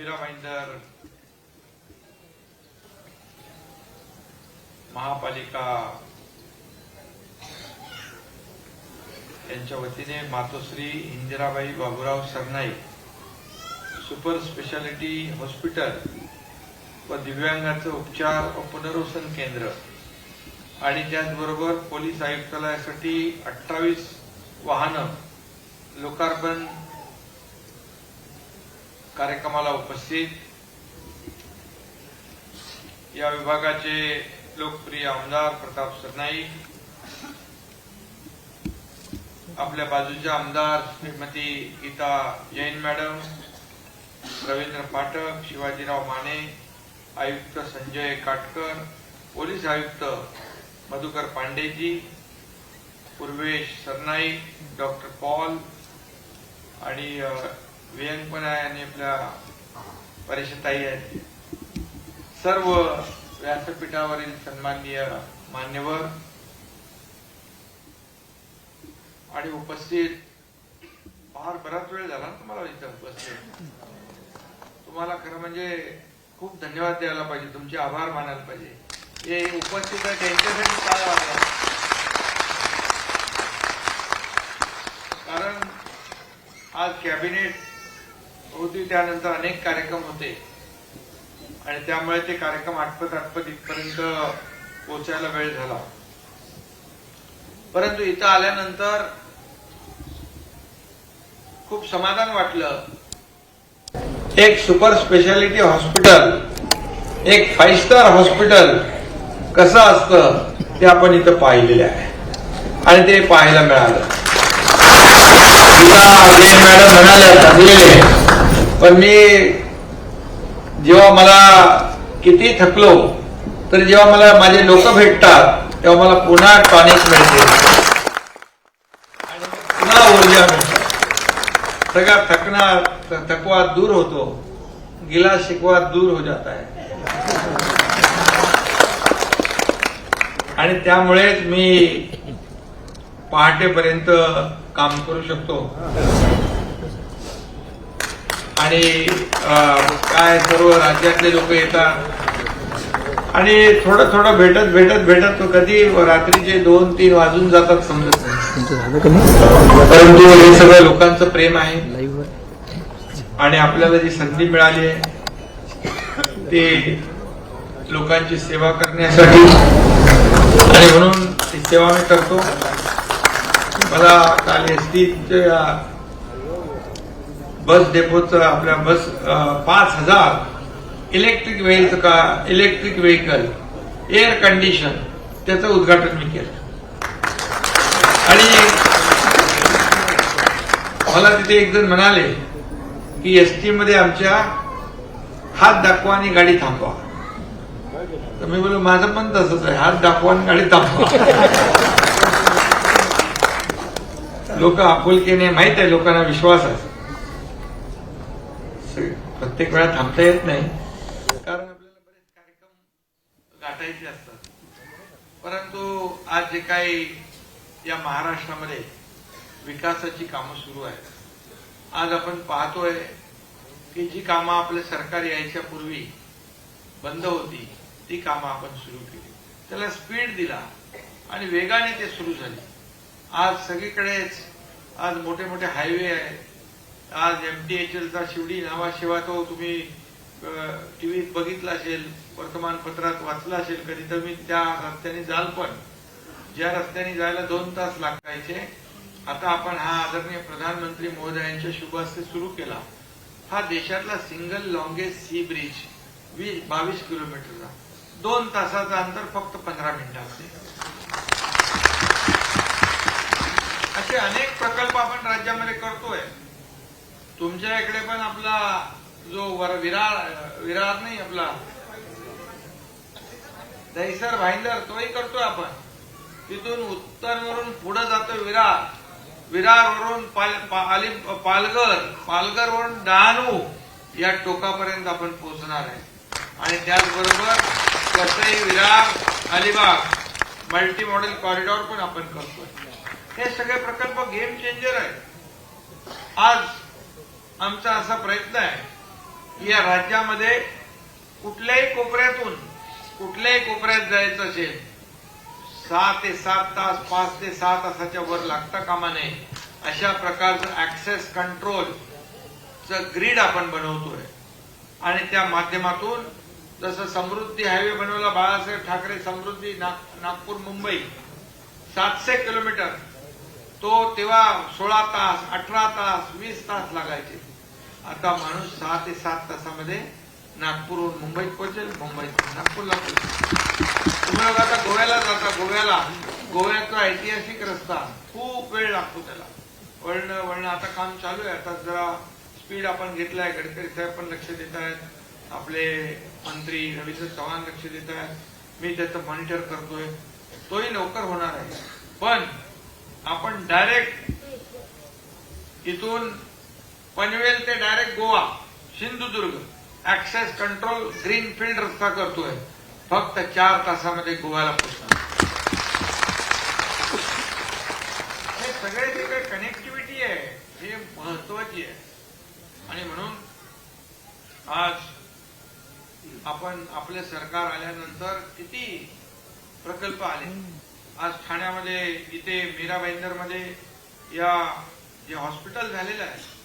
मीरा भाईंदर महापालिका. यांच्या वतीने Matoshri Indirabai Baburao Sarnaik super specialty hospital व दिव्यांगाचं उपचार व पुनर्वसन केंद्र आणि त्याचबरोबर पोलीस आयुक्तालयासाठी अठ्ठावीस वाहनं लोकार्पण कार्यक्रमाला उपस्थित या विभागाचे लोकप्रिय आमदार प्रताप सरनाईक आपल्या बाजूच्या आमदार श्रीमती गीता जैन मॅडम रवींद्र पाठक शिवाजीराव माने आयुक्त संजय काटकर पोलीस आयुक्त मधुकर पांडेजी पूर्वेश सरनाईक डॉक्टर पॉल आणि व्यंग पण आहे आणि आपल्या परिषदताई आहेत. सर्व व्यासपीठावरील सन्माननीय मान्यवर आणि उपस्थित फार बराच वेळ झाला ना तुम्हाला इथं उपस्थित? तुम्हाला खरं म्हणजे खूप धन्यवाद द्यायला पाहिजे तुमचे आभार मानायला पाहिजे. हे उपस्थित आहे त्यांच्यासाठी काय वाटलं कारण आज कॅबिनेट होती त्यानंतर अनेक कार्यक्रम होते. आणि त्यामुळे ते कार्यक्रम आटपत आटपत इथपर्यंत पोचायला वेळ झाला. परंतु इथं आल्यानंतर खूप समाधान वाटलं. एक सुपर स्पेशालिटी हॉस्पिटल एक फाईव्ह स्टार हॉस्पिटल कसं असतं ते आपण इथं पाहिलेले आहे. आणि ते पाहायला मिळालं. मॅडम म्हणाल्या चांगलेले पण मी जेव्हा मला किती थकलो तर जेव्हा मला माझे लोक भेटतात तेव्हा मला पुन्हा टॉनिक मिळते. आणि पुन्हा ऊर्जा मिळते. सगळा थकना थकवा दूर होतो. गिला शिकवा दूर हो जाता है. आणि त्यामुळेच मी पहाटेपर्यंत काम करू शकतो. आणि काय सर्व राज्यातले लोक येतात. आणि थोडं थोडं भेटत भेटत भेटत कधी रात्रीचे दोन तीन वाजून जातात समजत नाही परंतु हे सगळं लोकांचं प्रेम आहे. आणि आपल्याला जी संधी मिळाली आहे ते लोकांची सेवा करण्यासाठी. आणि म्हणून ती सेवा मी करतो. मला काल एस टीच्या बस डेपोचं आपल्या बस पाच हजार इलेक्ट्रिक व्हेकल का इलेक्ट्रिक व्हेकल एअर कंडिशन त्याचं उद्घाटन मी केलं. आणि मला तिथे एक जण म्हणाले की एसटी मध्ये आमच्या हात दाखवा आणि गाडी थांबवा. तर मी बोललो माझं पण तसंच आहे हात दाखवा आणि गाडी थांबवा. लोक आपुलकीने माहीत आहे लोकांना विश्वास आहे. प्रत्येक वेळा थांबता येत नाही. कारण आपल्याला बरेच कार्यक्रम गाठायचे असतात. परंतु आज जे काही या महाराष्ट्रामध्ये विकासाची कामं सुरू आहेत. आज आपण पाहतोय की जी कामं आपलं सरकार यायच्या पूर्वी बंद होती ती कामं आपण सुरू केली. त्याला स्पीड दिला आणि वेगाने ते सुरू झाले. आज सगळीकडेच आज मोठे मोठे हायवे आहेत. आज एम टी एच एलचा शिवडी नावाशिवाय तो तुम्ही टीव्हीत बघितला असेल वर्तमानपत्रात वाचला असेल कधी तर मी त्या रस्त्याने जाल पण. ज्या रस्त्याने जायला दोन तास लागायचे आता आपण हा आदरणीय प्रधानमंत्री महोदयांच्या शुभ हस्ते सुरू केला. हा देशातला सिंगल लॉंगेस्ट सी ब्रिज वीस बावीस किलोमीटरचा. दोन तासाचं अंतर फक्त पंधरा मिनिटामध्ये. असे अनेक प्रकल्प आपण राज्यामध्ये करतोय. तुमच्या इकडे पण आपला जो विरार विरार नाही आपला. दहिसर भाईंदर तोही करतोय आपण. तिथून उत्तरवरून पुढे जातो विरार विरारवरून पाल, पाली, पालघर पालघरवरून डहाणू या टोकापर्यंत आपण पोहोचणार आहे. आणि त्याचबरोबर कसई Virar Alibaug multi modal corridor पण आपण करतोय. हे सगळे प्रकल्प गेम चेंजर आहेत. आज आमचा असा प्रयत्न आहे या राज्यामध्ये कुठल्याही कोपऱ्यातून कुठल्याही कोपऱ्यात जायचं असेल सहा ते सात तास पाच ते सहा तासाच्या वर लागता कामा नये अशा प्रकारचं ऍक्सेस कंट्रोलचं ग्रीड आपण बनवतोय. आणि त्या माध्यमातून जसं समृद्धी हायवे बनवला बाळासाहेब ठाकरे समृद्धी नाग- नागपूर मुंबई सातशे किलोमीटर तो तेव्हा सोळा तास अठरा तास वीस तास लागायचे. आता माणूस सहा ते सात तासामध्ये नागपूरहून मुंबईत पोहोचेल मुंबईत नागपूरला पोहोचेल. तुम्ही आता गोव्याला जाता गोव्याला. गोव्याचा ऐतिहासिक रस्ता. खूप वेळ लागतो त्याला. वळणं वळणं. आता काम चालू आहे. आता जरा स्पीड आपण घेतलाय. गडकरी साहेब पण लक्ष देत आहेत. आपले मंत्री रवींद्र चव्हाण लक्ष देत आहेत. मी त्याचं मॉनिटर करतोय. तोही लवकर होणार आहे. पण आपण डायरेक्ट इथून पनवेल ते direct Goa Sindhudurg. Access control green field रस्ता करतोय. फक्त चार तासामध्ये गोव्याला पोहोचणार. हे सगळे जे काही कनेक्टिव्हिटी आहे हे महत्वाची आहे. आणि म्हणून आज आपण आपले सरकार आल्यानंतर किती प्रकल्प आले. आज ठाण्यामध्ये इथे मीरा मध्ये या जे हॉस्पिटल झालेलं आहे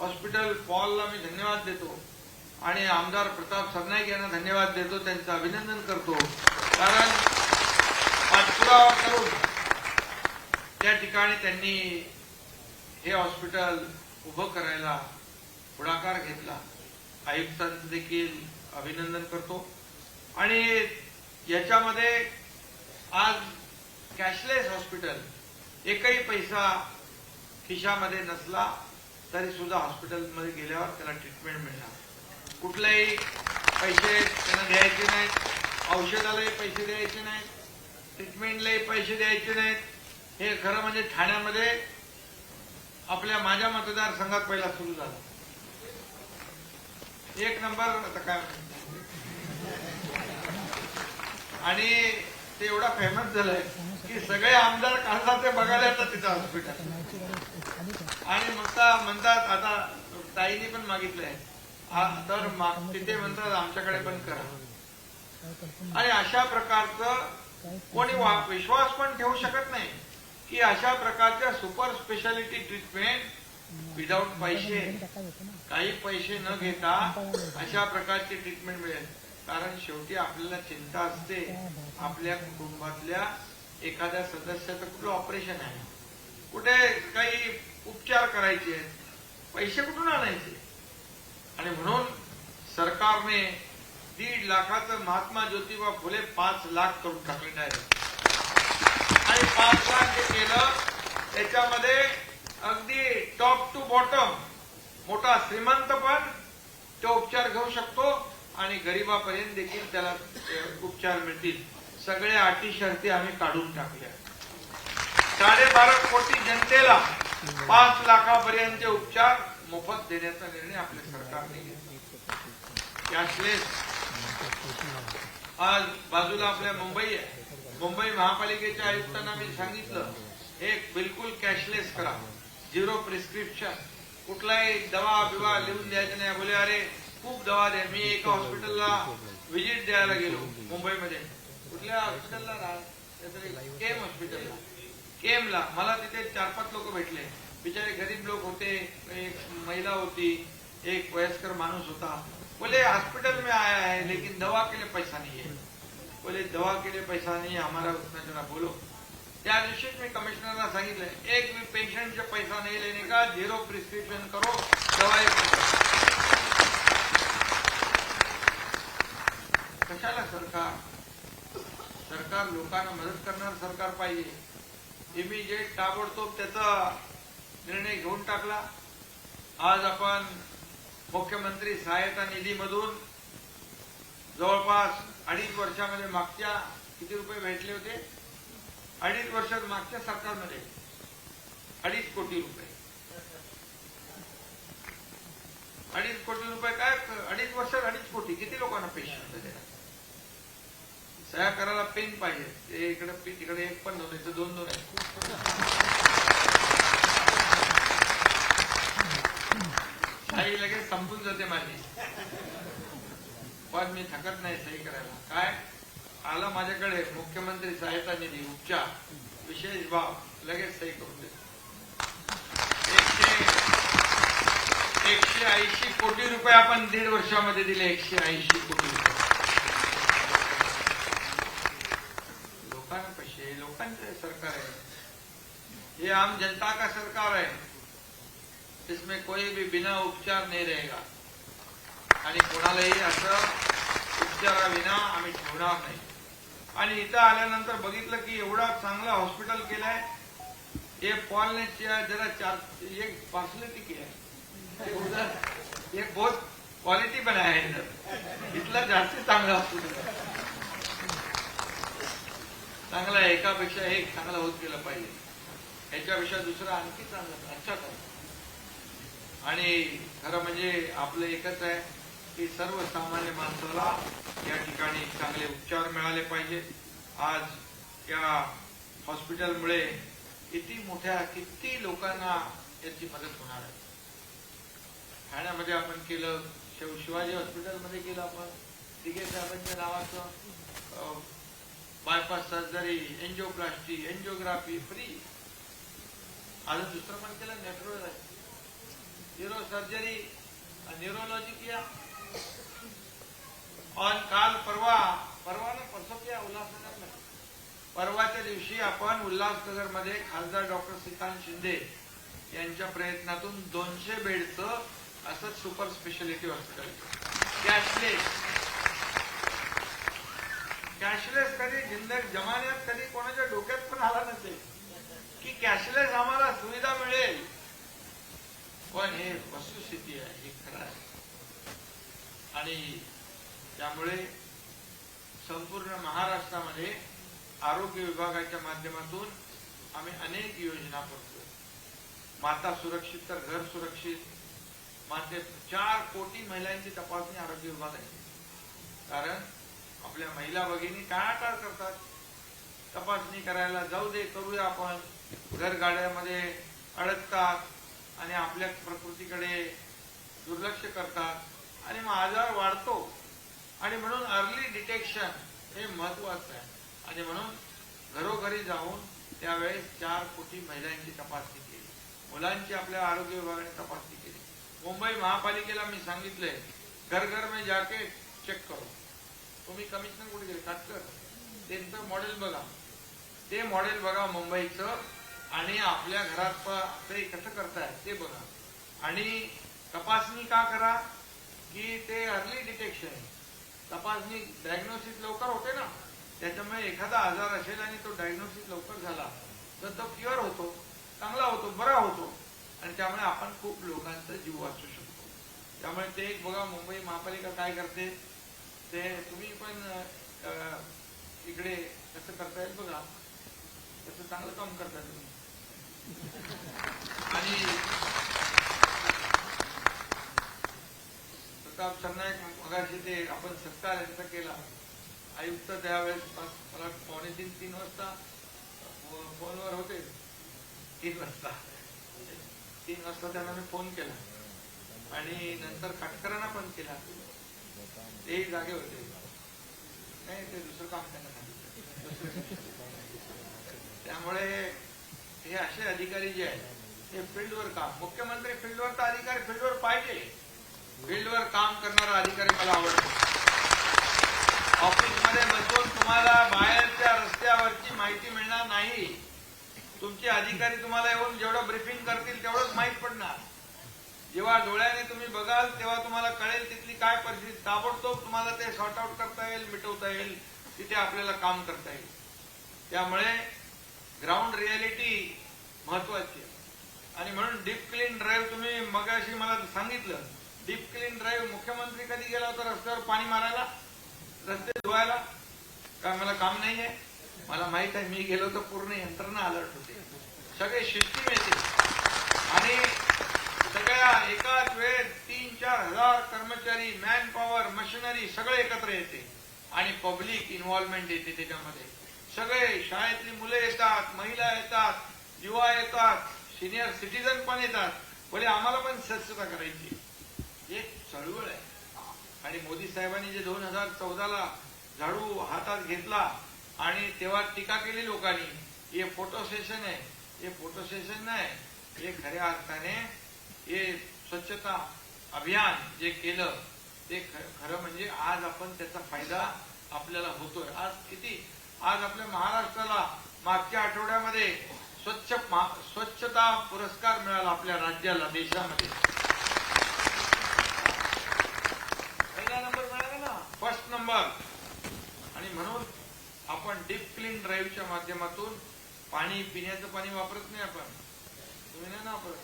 हॉस्पिटल पॉलला मी धन्यवाद देतो. आणि आमदार प्रताप सरनाईक यांना धन्यवाद देतो. त्यांचं अभिनंदन करतो. कारण पाठपुरावा करून त्या ठिकाणी त्यांनी हे हॉस्पिटल उभं करायला पुढाकार घेतला. आयुक्तांचं देखील अभिनंदन करतो. आणि याच्यामध्ये आज कॅशलेस हॉस्पिटल एकही पैसा खिशामध्ये नसला. तरी सुद्धा हॉस्पिटलमध्ये गेल्यावर त्याला ट्रीटमेंट मिळणार. कुठलेही पैसे त्यांना द्यायचे नाहीत. औषधालाही पैसे द्यायचे नाहीत. ट्रीटमेंटलाही पैसे द्यायचे नाहीत. हे खरं म्हणजे ठाण्यामध्ये आपल्या माझ्या मतदारसंघात पहिला सुरू झाला. एक नंबर आता काय आणि ते एवढा फेमस झालंय की सगळे आमदार काळजाचे बघायला येतात तिथं हॉस्पिटल आणि म्हणता म्हणतात आता ताईने पण मागितलंय. हा, तर तिथे म्हणतात आमच्याकडे पण करा. आणि अशा प्रकारचं कोणी विश्वास पण ठेवू शकत नाही की अशा प्रकारच्या सुपर स्पेशालिटी ट्रीटमेंट विदाऊट पैसे. काही पैसे न घेता अशा प्रकारची ट्रीटमेंट मिळेल. कारण शेवटी आपल्याला चिंता असते. आपल्या कुटुंबातल्या एखाद्या सदस्याचं कुठलं ऑपरेशन आहे. कुठे काही उपचार करायचे पैसे कुठून आणायचे? आणि म्हणून सरकारने दीड लाखाचं महात्मा ज्योतिबा फुले पाच लाख करून टाकले डायरेक्ट आणि पाच लाख जे केलं त्याच्यामध्ये अगदी टॉप टू बॉटम मोठा श्रीमंत पण तो उपचार घेऊ शकतो आणि गरीबापर्यंत देखील त्याला उपचार मिळतील. सगळ्या अटी शर्ती आम्ही काढून टाकल्या. साडेबारा कोटी जनतेला पाच लाखापर्यंतचे उपचार मोफत देण्याचा निर्णय आपल्या सरकारने घेतला. कॅशलेस आज बाजूला आपल्या मुंबई आहे. मुंबई महापालिकेच्या आयुक्तांना मी सांगितलं एक बिलकुल कॅशलेस करा. झिरो प्रिस्क्रिप्शन कुठलाही दवा बिवा लिहून द्यायचं नाही. बोले अरे खूप दवा द्या. मी एका हॉस्पिटलला व्हिजिट द्यायला गेलो मुंबईमध्ये. कुठल्या हॉस्पिटलला राहा केम हॉस्पिटलला केमला. मला तिथे चार पाच लोक भेटले. बिचारे गरीब लोक होते एक महिला होती एक वयस्कर माणूस होता. बोले हॉस्पिटल में आया है लेकिन दवा के लिए पैसा नहीं है. बोले दवा के लिए पैसा नहीं है हमारा उतना जरा बोलो. त्या दिवशीच मी कमिशनरला सांगितलं एक मी पेशंटचे पैसा नाही लेने का झिरो प्रिस्क्रिप्शन करो दवाई कशाला सरकार? सरकार लोकांना मदत करणार सरकार पाहिजे. इमिजिएट ताबडतोब त्याचा निर्णय घेऊन टाकला. आज आपण मुख्यमंत्री सहायता निधीमधून जवळपास अडीच वर्षामध्ये मागच्या किती रुपये भेटले होते? अडीच वर्षात मागच्या सरकारमध्ये अडीच कोटी रुपये. अडीच कोटी रुपये काय? अडीच वर्षात अडीच कोटी. किती लोकांना पेन्शन सह्या करायला पेन पाहिजे. ते इकडे तिकडे एक पण दोन इथं दोन दोन आहेत. शाही लगेच संपून जाते माझी. पण मी थकत नाही सही करायला. काय? आला माझ्याकडे मुख्यमंत्री सहायता निधी उपचार विशेष भाव लगेच सही करून देतो. एकशे एकशे ऐंशी कोटी रुपये आपण दीड वर्षामध्ये दिले एकशे ऐंशी कोटी रुपये लोकांना पैसे लोकांचे सरकार है ये आम जनता का सरकार है। इसमें कोई भी बिना उपचार नहीं रहेगा। आणि कोणालाही असं उपचाराविना आम्ही ठेवणार नाही आणि इथं आल्यानंतर बघितलं की एवढा चांगला हॉस्पिटल केलाय हे पॉल जरा चार एक फैसिलिटी केली आहे एक बहुत क्वालिटी पण आहे इथला इथलं जास्त चांगलं हॉस्पिटल चांगला आहे एकापेक्षा एक चांगला होत गेला पाहिजे. याच्यापेक्षा दुसरा आणखी चांगला अच्छा कर आणि खरं म्हणजे आपलं एकच आहे की सर्वसामान्य माणसाला या ठिकाणी चांगले उपचार मिळाले पाहिजे. आज या हॉस्पिटलमुळे किती मोठ्या किती लोकांना याची मदत होणार आहे. ठाण्यामध्ये आपण केलं शिव शिवाजी हॉस्पिटलमध्ये केलं आपण दिघे साहेबांच्या नावाचं bypass surgery angioplasty angiography free अजून दुसरं पण केलं नेफ्रो न्यूरो सर्जरी न्यूरोलॉजी किया? ऑन काल परवा परवा ना किया उल्हासनगर में परवाच्या दिवशी आपण उल्हासनगरमध्ये खासदार डॉक्टर श्रीकांत शिंदे यांच्या प्रयत्नातून दोनशे बेडचं असं super specialty hospital cashless cashless कधी? जिंदग जमान्यात कधी कोणाच्या डोक्यात पण आला नसेल. की कॅशलेस आम्हाला सुविधा मिळेल. पण हे वस्तुस्थिती आहे हे खरं आहे. आणि त्यामुळे संपूर्ण महाराष्ट्रामध्ये आरोग्य विभागाच्या माध्यमातून आम्ही अनेक योजना करतो माता सुरक्षित तर घर सुरक्षित. माते चार कोटी महिलांची तपासणी आरोग्य विभागाने कारण आपल्या महिला भगिनी टाळाटाळ करतात. तपासणी करायला जाऊ दे करूया आपण. घरगाड्यामध्ये अडकतात आणि आपल्या प्रकृतीकडे दुर्लक्ष करतात आणि मग आजार वाढतो. आणि म्हणून अर्ली डिटेक्शन हे महत्वाचं आहे. आणि म्हणून घरोघरी जाऊन त्यावेळेस चार कोटी महिलांची तपासणी केली. मुलांची आपल्या आरोग्य विभागाने तपासणी केली. मुंबई महापालिकेला मी सांगितलंय घर घर मे जाके चेक करू. तुम्ही कमिशनर कुठे गेले? काटकर त्यांचं मॉडेल बघा. ते मॉडेल बघा मुंबईचं आणि आपल्या घरात ते कसं करताय ते बघा. आणि तपासणी का करा की ते अर्ली डिटेक्शन तपासणी डायग्नोसिस लवकर होते ना? त्याच्यामुळे एखादा आजार असेल आणि तो डायग्नोसिस लवकर झाला तर तो क्युअर होतो चांगला होतो बरा होतो. आणि त्यामुळे आपण खूप लोकांचा जीव वाचू शकतो. त्यामुळे ते एक बघा मुंबई महापालिका काय करते ते तुम्ही पण इकडे कसं करता येईल बघा. त्याचं चांगलं काम करता तुम्ही. आणि प्रताप सरनाईक मगाशी ते आपण सत्कार यांचा केला. आयुक्त त्यावेळेस मला पावणे तीन तीन वाजता फोनवर होते. तीन वाजता. तीन वाजता त्यांना मी फोन केला. आणि नंतर काटकरांना पण केला. तेही जागे होते. नाही ते दुसरं काम त्यांना सांगितलं. त्यामुळे हे असे अधिकारी जे आहेत हे फील्डवर काम मुख्यमंत्री फील्डवर तर अधिकारी फील्डवर पाहिजे. फील्डवर काम करणारा अधिकारी मला आवडतो. ऑफिसमध्ये बसून तुम्हाला बाहेरच्या रस्त्यावरची माहिती मिळणार नाही. तुमचे अधिकारी तुम्हाला येऊन जेवढं ब्रिफिंग करतील तेवढंच माहीत पडणार. जेव्हा डोळ्याने तुम्ही बघाल तेव्हा तुम्हाला कळेल तिथली काय परिस्थिती ताबडतोब तुम्हाला ते सॉर्ट आउट करता येईल मिटवता येईल तिथे आपल्याला काम करता येईल. त्यामुळे ग्राउंड रियालिटी महत्वाची आहे. आणि म्हणून डीप क्लीन ड्राईव्ह तुम्ही मगाशी मला सांगितलं. डीप क्लीन ड्राईव्ह मुख्यमंत्री कधी गेला होता रस्त्यावर पाणी मारायला? रस्ते धुवायला? काय मला काम नाही आहे मला माहीत आहे मी गेलो तर पूर्ण यंत्रणा अलर्ट होते. सगळे सिस्टीम येते. आणि सगळ्या एकाच वेळेत तीन चार हजार कर्मचारी मॅन पॉवर मशिनरी सगळे एकत्र येते. आणि पब्लिक इन्व्हॉल्वमेंट येते त्याच्यामध्ये. सगळे शाळेतली मुले येतात महिला येतात युवा येतात सिनियर सिटीजन पण येतात. बोले आम्हाला पण स्वच्छता करायची एक चळवळ आहे. आणि मोदी साहेबांनी जे दोन हजार चौदाला झाडू हातात घेतला आणि तेव्हा टीका केली लोकांनी हे फोटो सेशन आहे. हे फोटो सेशन नाही. हे खऱ्या अर्थाने हे स्वच्छता अभियान जे केलं ते खरं म्हणजे आज आपण त्याचा फायदा आपल्याला होतोय. आज किती आज आपल्या महाराष्ट्राला मागच्या आठवड्यामध्ये स्वच्छ स्वच्छता पुरस्कार मिळाला आपल्या राज्याला देशामध्ये. पहिला नंबर मिळाला ना. First number. आणि म्हणून आपण डीप क्लीन ड्राईव्हच्या माध्यमातून पाणी पिण्याचं पाणी वापरत नाही आपण. तुम्ही नाही ना वापरत.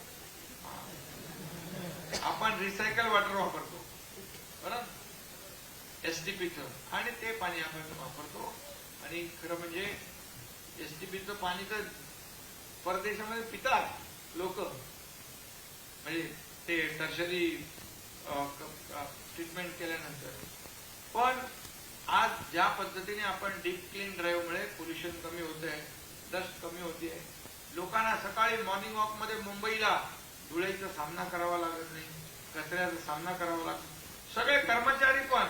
आपण रिसायकल वॉटर वापरतो. बरं? एसटीपीचं आणि ते पाणी आपण वापरतो. आणि खरं म्हणजे एसटीपीचं पाणी तर परदेशामध्ये पितात लोक. म्हणजे ते टर्शरी ट्रीटमेंट केल्यानंतर. पण आज ज्या पद्धतीने आपण डीप क्लीन ड्राईव्हमुळे पोल्युशन कमी होत आहे डस्ट कमी होते लोकांना सकाळी मॉर्निंग वॉकमध्ये मुंबईला धुळेचा सामना करावा लागत नाही कचऱ्याचा सामना करावा लागतो सगळे कर्मचारी पण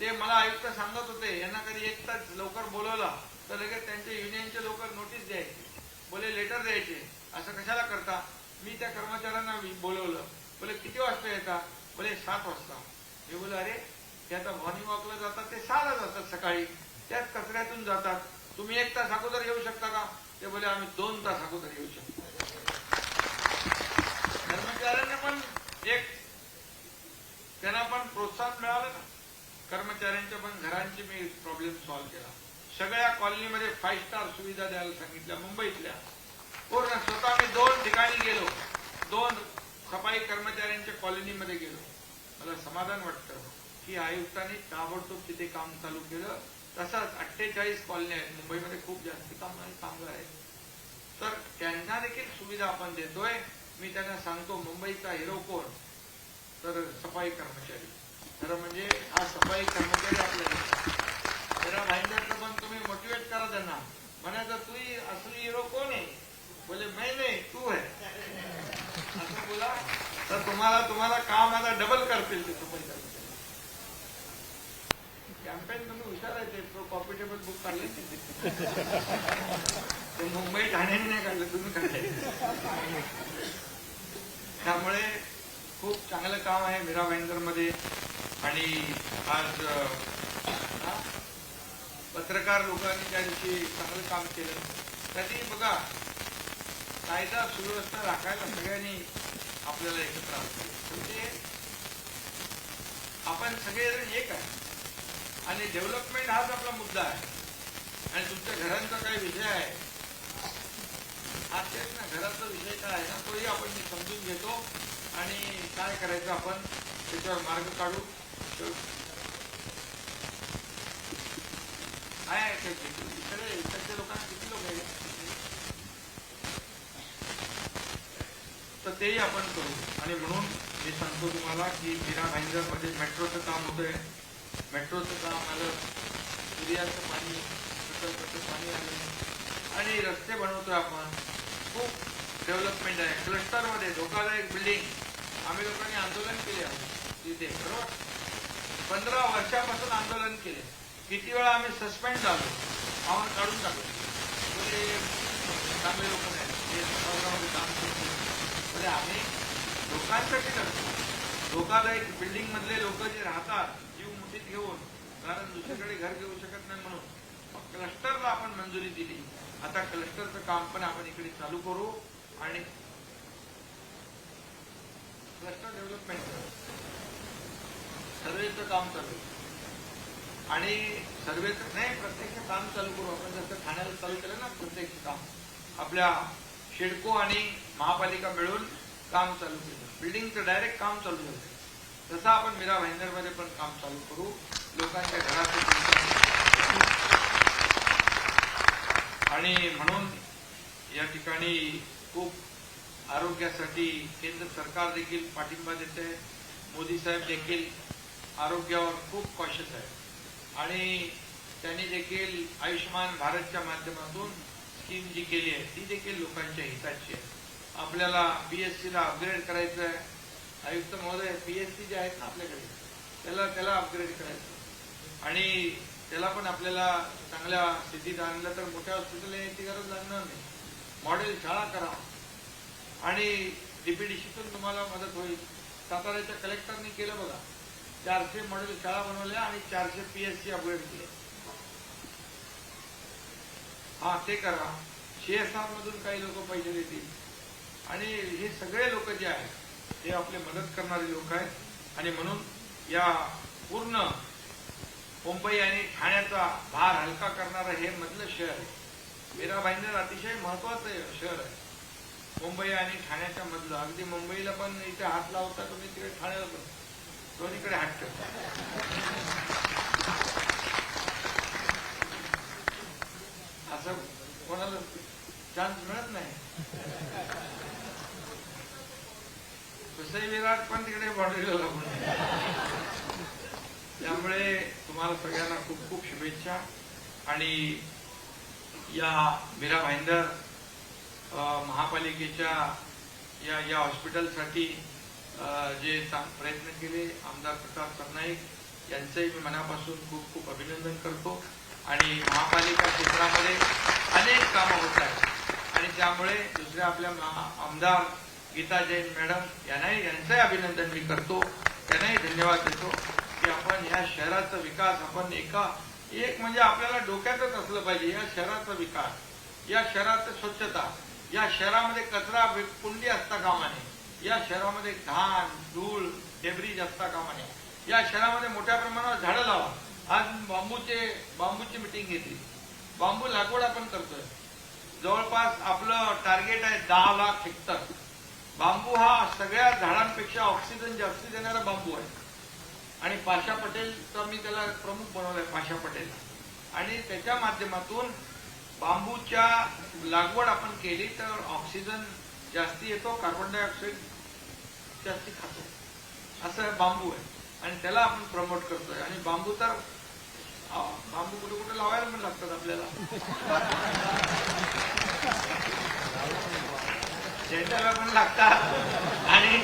ते मला आयुक्त सांगत होते यांना कधी एक तास लवकर बोलवला तर लगेच त्यांचे युनियनचे लोक नोटीस द्यायचे. बोले लेटर द्यायचे. असं कशाला करता? मी त्या कर्मचाऱ्यांना बोलवलं. बोले किती वाजता येतात बोले सात वाजता. हे बोल अरे ते आता मॉर्निंग वॉकला जातात ते सहाला जातात सकाळी. त्याच कचऱ्यातून जातात. तुम्ही एक तास अगोदर येऊ शकता का? ते बोले आम्ही दोन तास अगोदर येऊ शकतो. कर्मचाऱ्यांना पण एक त्यांना पण प्रोत्साहन मिळालं ना. कर्मचाऱ्यांच्या पण घरांची मी प्रॉब्लेम सॉल्व्ह केला. सगळ्या कॉलनीमध्ये फाईव्ह स्टार सुविधा द्यायला सांगितल्या मुंबईतल्या. पूर्ण स्वतः मी दोन ठिकाणी गेलो. दोन सफाई कर्मचाऱ्यांच्या कॉलनीमध्ये गेलो. मला समाधान वाटतं की आयुक्तांनी ताबडतोब तिथे काम चालू केलं. तसंच अठ्ठेचाळीस कॉलनी आहेत. मुंबईमध्ये खूप जास्त काम कामगार आहेत. तर त्यांना देखील सुविधा आपण देतोय. मी त्यांना सांगतो मुंबईचा हिरो कोण? तर सफाई कर्मचारी. जरा म्हणजे हा सफाई कर्मचारी आपल्याला जरा भाईंदरचं पण तुम्ही मोटिवेट करा त्यांना. म्हणायचं तू असू हिरो कोण आहे? बोले मै नाही तू आहे. असं बोला. तर तुम्हाला तुम्हाला काम आता डबल करतील ते तुम्ही. कॅम्पेन तुम्ही हुशार आहे कॉम्पिटेबल बुक काढले ते. मुंबई ठाण्याने नाही काढलं तुम्ही काढले. त्यामुळे खूप चांगलं काम आहे मीरा भाईंदरमध्ये आणि आज पत्रकार लोकांनी त्या दिवशी चांगलं काम केलं त्यांनी बघा कायदा सुव्यवस्था राखायला सगळ्यांनी आपल्याला एकत्र म्हणजे आपण सगळेजण एक आहे. आणि डेव्हलपमेंट हाच आपला मुद्दा आहे. आणि तुमच्या घरांचा काही विषय आहे. हा तेच ना घराचा विषय काय आहे ना तोही आपण समजून घेतो. आणि काय करायचं आपण त्याच्यावर मार्ग काढू. आहे इकडच्या लोकांना किती लोक आहे तर तेही आपण करू. आणि म्हणून मी सांगतो तुम्हाला की मीरा भाईंदरमध्ये म्हणजे मेट्रोचं काम होतंय मेट्रोचं काम आलं. सूर्याचं पाणी प्रकल्पाचं पाणी आलं. आणि रस्ते बनवतोय आपण. खूप डेव्हलपमेंट आहे. क्लस्टरमध्ये धोकादायक बिल्डिंग आम्ही लोकांनी आंदोलन केले आहे. तिथे बरोबर? पंधरा वर्षापासून आंदोलन केले. किती वेळा आम्ही सस्पेंड झालो. आम्हाला काढून टाकलं. बोले चांगले लोक नाही. समाजामध्ये काम करतो बोले आम्ही लोकांसाठी करतो. धोकादायक बिल्डिंग मधले लोक जे राहतात जीव मुठीत घेऊन कारण दुसरीकडे घर घेऊ शकत नाही म्हणून. क्लस्टरला आपण मंजुरी दिली. आता क्लस्टरचं काम पण आपण इकडे चालू करू आणि क्लस्टर डेव्हलपमेंट सर्वेचं काम चालू आणि सर्वेचं नाही प्रत्यक्ष काम चालू करू आपण. जसं ठाण्याला चालू केलं ना प्रत्यक्ष काम. आपल्या शिडको आणि महापालिका मिळून काम चालू केलं. बिल्डिंगचं डायरेक्ट काम चालू झालं. तसं आपण मीरा भाईंदरमध्ये पण काम चालू करू. लोकांच्या घरात आणि म्हणून या ठिकाणी खूप आरोग्यासाठी केंद्र सरकार देखील पाठिंबा देते मोदी साहेब देखील आरोग्यावर खूप कॉशियस आहे. आणि त्यांनी देखील आयुष्यमान भारतच्या माध्यमातून स्कीम जी केली आहे ती देखील लोकांच्या हिताची आहे. आपल्याला बीएससीला अपग्रेड करायचं आहे. आयुक्त महोदय बीएससी जे आहेत ना आपल्याकडे त्याला त्याला अपग्रेड करायचं आणि त्याला पण आपल्याला चांगल्या स्थितीत आणलं तर मोठ्या हॉस्पिटल याची गरज लागणार नाही. मॉडेल शाळा करा. आणि डीपीडीसीतून तुम्हाला मदत होईल. साताऱ्याच्या कलेक्टरनी केलं बघा. चारशे मॉडेल शाळा बनवल्या आणि चारशे पीएससी अपग्रेड केले. हा ते करा. सीएसआर मधून काही लोक पैसे देतील. आणि हे सगळे लोक जे आहेत ते आपले मदत करणारे लोक आहेत. आणि म्हणून या पूर्ण मुंबई आणि ठाण्याचा भार हलका करणारं हे मधलं शहर आहे. मीराबाईंदर अतिशय महत्वाचं शहर आहे. मुंबई आणि ठाण्याच्या मधलं. अगदी मुंबईला पण इथे हात लावता तुम्ही तिकडे ठाण्याला पण. दोन्हीकडे हात ठेवता असं कोणाला चान्स मिळत नाही. तसंही विराट पण तिकडे बॉर्डरीला लागून त्यामुळे तुम्हाला सगळ्यांना खूप खूप शुभेच्छा. आणि या मीरा भाईंदर महापालिकेच्या या या हॉस्पिटलसाठी जे प्रयत्न केले आमदार प्रताप सरनाईक यांचंही मी मनापासून खूप खूप अभिनंदन करतो. आणि महापालिका क्षेत्रामध्ये अनेक कामं होत आहेत. आणि त्यामुळे दुसऱ्या आपल्या आमदार गीता जैन मॅडम यांनाही यांचंही अभिनंदन मी करतो. त्यांनाही धन्यवाद देतो की आपण या शहराचा विकास आपण एका एक म्हणजे आपल्याला डोक्यातच असलं पाहिजे. या शहराचा विकास या शहराचं स्वच्छता या शहरामध्ये कचरा कुंडी असता कामा नये या शहरामध्ये घाण धूळ डेबरी जास्त कामा नये या शहरामध्ये मोठ्या प्रमाणावर झाडं लावा. आज बांबूचे बांबूची मिटिंग घेतली. बांबू लागवड आपण करतोय. जवळपास आपलं टार्गेट आहे दहा लाख हेक्टर बांबू हा सगळ्या झाडांपेक्षा ऑक्सिजन जास्ती देणारा बांबू आहे. आणि पाशा पटेलचा मी त्याला प्रमुख बनवलाय पाशा पटेल. आणि त्याच्या माध्यमातून बांबूच्या लागवड आपण केली तर ऑक्सिजन जास्ती येतो कार्बन डायऑक्साईड जास्ती खातो. असं बांबू आहे. आणि त्याला आपण प्रमोट करतोय. आणि बांबू तर बांबू कुठे कुठे लावायला पण लागतात आपल्याला. शेताला पण लागतात. आणि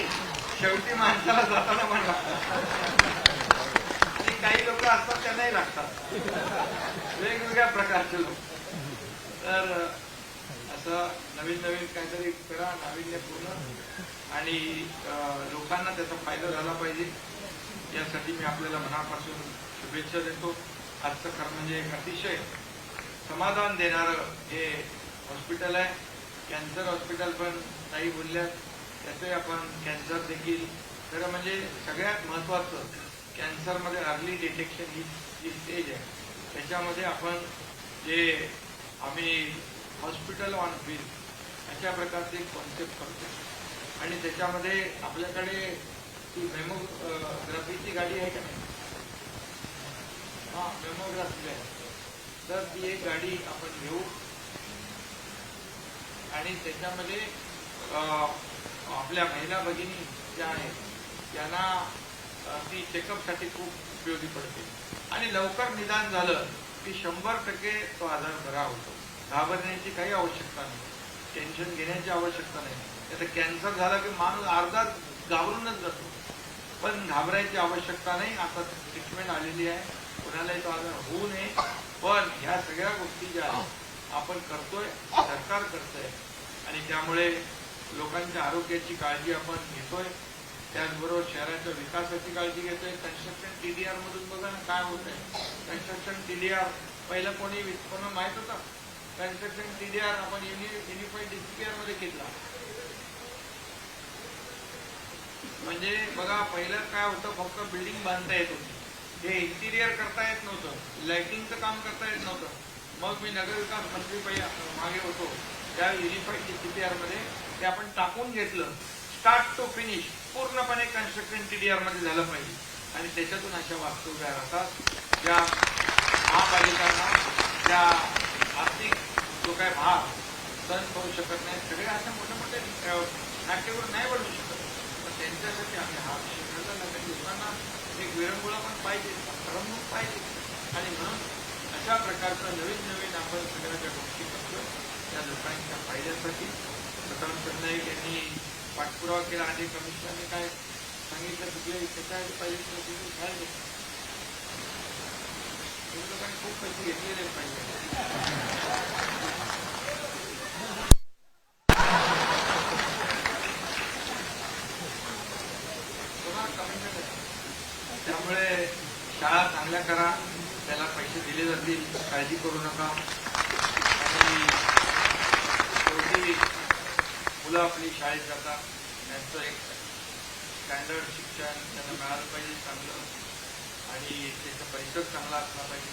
शेवटी माणसाला जाताना पण लागतात. आणि काही लोक असतात त्यांनाही लागतात. वेगवेगळ्या प्रकारचे लोक. तर असं नवीन नवीन काहीतरी करा नाविन्यपूर्ण आणि लोकांना त्याचा फायदा झाला पाहिजे. यासाठी मी आपल्याला मनापासून शुभेच्छा देतो. आजचं खरं म्हणजे एक अतिशय समाधान देणारं हे हॉस्पिटल आहे. कॅन्सर हॉस्पिटल पण काही बोलल्यात. त्याचे आपण कॅन्सर देखील खरं म्हणजे सगळ्यात महत्वाचं कॅन्सरमध्ये अर्ली डिटेक्शन ही जी स्टेज आहे. त्याच्यामध्ये आपण जे आम्ही हॉस्पिटल ऑन व्हील अशा प्रकारचे कॉन्सेप्ट करतो आणि त्याच्यामध्ये आपल्याकडे ती मेमोग्राफीची गाडी आहे का नाही? हा मेमोग्राफी आहे. तर ती एक गाडी आपण घेऊ. आणि त्याच्यामध्ये आपल्या महिला भगिनी ज्या आहेत त्यांना ती चेकअपसाठी खूप उपयोगी पडते. आणि लवकर निदान झालं की शंभर टक्के तो आजार बरा होतो. घाबरण्याची काही आवश्यकता नाही. टेन्शन घेण्याची आवश्यकता नाही. आता कॅन्सर झाला की माणूस अर्धा घाबरूनच जातो. पण घाबरायची आवश्यकता नाही. आता ट्रीटमेंट आलेली आहे. कोणालाही तो आजार होऊ नये. पण ह्या सगळ्या गोष्टी ज्या आपण करतोय सरकार करतंय. आणि त्यामुळे लोकांच्या आरोग्याची काळजी आपण घेतोय. त्याचबरोबर शहराच्या विकासाची काळजी घेतोय. कन्स्ट्रक्शन टीडीआर मधून बघा ना काय होत आहे कन्स्ट्रक्शन टीडीआर पहिलं कोणी कोणा माहीत होतं? कन्स्ट्रक्शन टीडीआर आपण युनिफाईड डीसीपीआरमध्ये घेतला. म्हणजे बघा पहिलं काय होतं फक्त बिल्डिंग बांधता येत होती. हे इंटिरियर करता येत नव्हतं. लाइटिंगचं काम करता येत नव्हतं. मग मी नगरविकास मंत्री पहिल्या मागे होतो. त्या युनिफाईड डीसीपीआरमध्ये ते आपण टाकून घेतलं. स्टार्ट टू फिनिश पूर्णपणे कन्स्ट्रक्शन टी डी मध्ये झालं पाहिजे. आणि त्याच्यातून अशा वास्तव्या राहतात. ज्या महापालिकांना ज्या आर्थिक जो काय भाग सहन करू शकत नाही सगळे असे मोठे मोठे नाट्यवर नाट्यगृह नाही बनवू शकत. पण त्यांच्यासाठी आम्ही हा विषय ठरला ना काही लोकांना एक विरंगुळा पण पाहिजे करमणूक पाहिजे. आणि म्हणून अशा प्रकारचं नवीन नवीन आपण सगळ्या ज्या गोष्टी करतो त्या लोकांच्या फायद्यासाठी. प्रथम सरनाईक यांनी पाठपुरावा केला आणि कमिशनरने काय सांगितलं कुठले त्याच्या पाहिजे तर तुम्ही शाळेत येता. तुम्ही लोकांनी खूप पैसे घेतलेले पाहिजे त्यामुळे शाळा चांगल्या करा. त्याला पैसे दिले जातील. काळजी करू नका. आणि शेवटी मुलं आपली शाळेत जातात. त्यांचं एक स्टँडर्ड शिक्षण त्यांना मिळालं पाहिजे चांगलं. आणि त्याचा परिसर चांगला असला पाहिजे.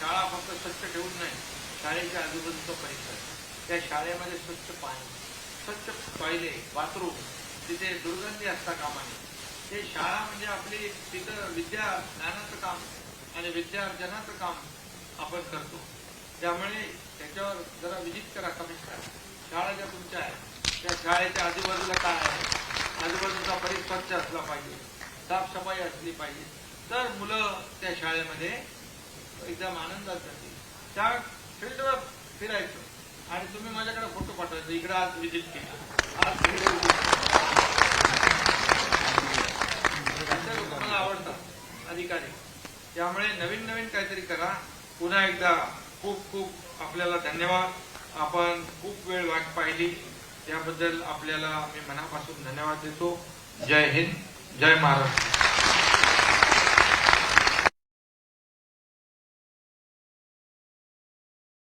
शाळा फक्त स्वच्छ ठेवून नाही शाळेच्या आजूबाजूचा परिसर. त्या शाळेमध्ये स्वच्छ पाणी स्वच्छ टॉयलेट बाथरूम तिथे दुर्गंधी असता कामाने. ते शाळा म्हणजे आपली तिथं विद्या ज्ञानाचं काम आणि विद्यार्जनाचं काम आपण करतो. त्यामुळे त्याच्यावर जरा विजिट करा कमेंट शाळा ज्या तुमच्या आहेत त्या शाळेच्या आजूबाजूला काय आहे? आजूबाजूचा परिसर स्वच्छ असला पाहिजे. साफसफाई असली पाहिजे. तर मुलं त्या शाळेमध्ये एकदम आनंदात जातील. त्या फील्डवर फिरायचं. आणि तुम्ही माझ्याकडे फोटो पाठवायचं. इकडे आज विजिट केलं. आज लोक मला आवडतात अधिकारी. त्यामुळे नवीन नवीन काहीतरी करा. पुन्हा एकदा खूप खूप आपल्याला धन्यवाद. आपण खूप वेळ वाट पाहिली. त्याबद्दल आपल्याला मी मनापासून धन्यवाद देतो. जय हिंद. जय महाराष्ट्र.